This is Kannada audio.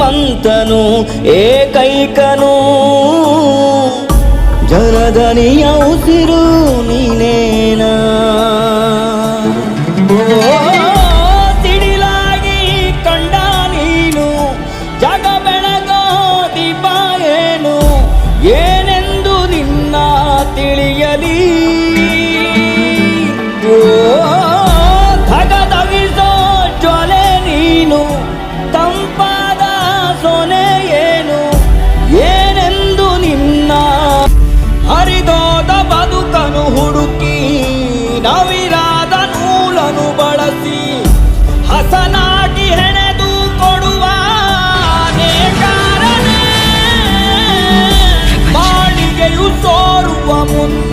ಶ್ರೀಮಂತನು, ಏಕೈಕನು. ಜಲದನಿಯ ಉಸಿರು ನೀನೇನಾ? ಸಿಡಿಲಾಗಿ ಕಂಡ ನೀನು ಜಗ ಬೆಳಗೋ ದೀಪ ಏನು ಏನೆಂದು ನಿನ್ನ ತಿಳಿಯಲಿ? ನವಿರಾದ ನೂಲನು ಬಳಸಿ ಹಸನಾಗಿ ಹೆಣೆದು ಕೊಡುವ ನೇಕಾರನೇ ಮಾಳಿಗೆಯು ತೋರುವ ಮುಂದೆ